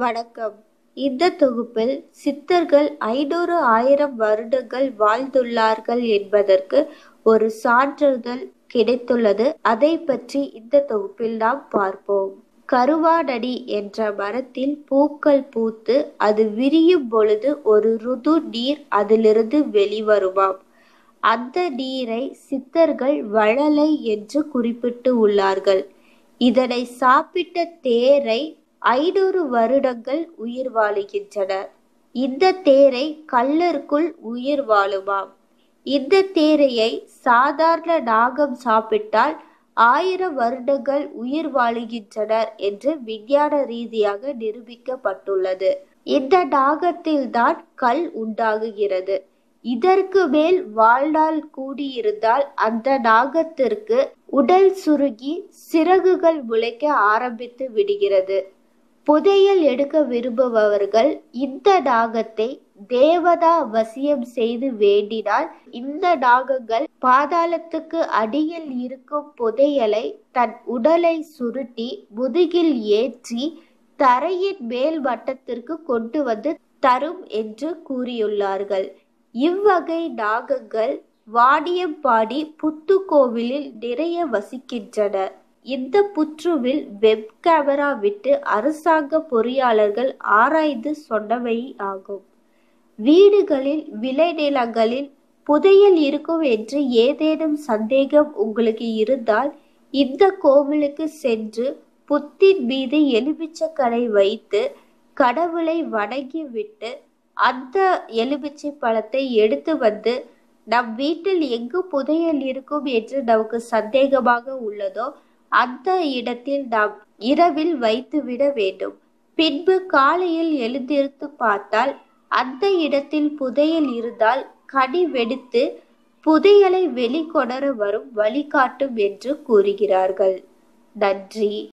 வணக்கம். இந்த தொகுப்பில் சித்தர்கள் ஐநூறு ஆயிரம் வருடங்கள் வாழ்ந்துள்ளார்கள் என்பதற்கு ஒரு சான்றிதழ் கிடைத்துள்ளது. அதை பற்றி இந்த தொகுப்பில் நாம் பார்ப்போம். கருவாடடி என்ற மரத்தில் பூக்கள் பூத்து அது விரியும் பொழுது ஒரு ருது நீர் அதிலிருந்து வெளிவருமாம். அந்த நீரை சித்தர்கள் வழலை என்று குறிப்பிட்டு உள்ளார்கள். இதனை சாப்பிட்ட தேரை ஐநூறு வருடங்கள் உயிர் வாழுகின்றனர் இந்த தேரை கல்லருக்குள் உயிர் வாழுமாம். இந்த தேரையை சாதாரண நாகம் சாப்பிட்டால் ஆயிரம் வருடங்கள் உயிர் வாழுகின்றனர் என்று விஞ்ஞான ரீதியாக நிரூபிக்கப்பட்டுள்ளது. இந்த நாகத்தில்தான் கல் உண்டாகுகிறது. இதற்கு மேல் வாழ்நாள் கூடியிருந்தால் அந்த நாகத்திற்கு உடல் சுருகி சிறகுகள் முளைக்க ஆரம்பித்து விடுகிறது. புதையல் எடுக்க விரும்புபவர்கள் இந்த நாகத்தை தேவதா வசியம் செய்து வேண்டினால் இந்த நாகங்கள் பாதாளத்துக்கு அடியில் இருக்கும் புதையலை தன் உடலை சுருட்டி முதுகில் ஏற்றி தரையின் மேல் வட்டத்திற்கு கொண்டு வந்து தரும் என்று கூறியுள்ளார்கள். இவ்வகை நாகங்கள் வாடியம்பாடி புத்துக்கோவிலில் நிறைய வசிக்கின்றன. இந்த புற்றுவில் வெப் கேமரா விட்டு அரசாங்க பொறியாளர்கள் ஆராய்ந்து சொன்னவை ஆகும் வீடுகளில் விளைநிலங்களில் புதையல் இருக்கும் என்று ஏதேனும் சந்தேகம் உங்களுக்கு இருந்தால் இந்த கோவிலுக்கு சென்று புத்தின் மீது எலுமிச்சக்கடை வைத்து கடவுளை வணங்கிவிட்டு அந்த எலுமிச்சை பழத்தை எடுத்து வந்து நம் வீட்டில் எங்கு புதையல் இருக்கும் என்று நமக்கு சந்தேகமாக உள்ளதோ அந்த இடத்தில் நாம் இரவில் வைத்துவிட வேண்டும். பின்பு காலையில் எழுந்திருந்து பார்த்தால் அந்த இடத்தில் புதையல் இருந்தால் கனி வெடித்து புதையலை வெளிக்கொணர வரும் வழிகாட்டும் என்று கூறுகிறார்கள். நன்றி.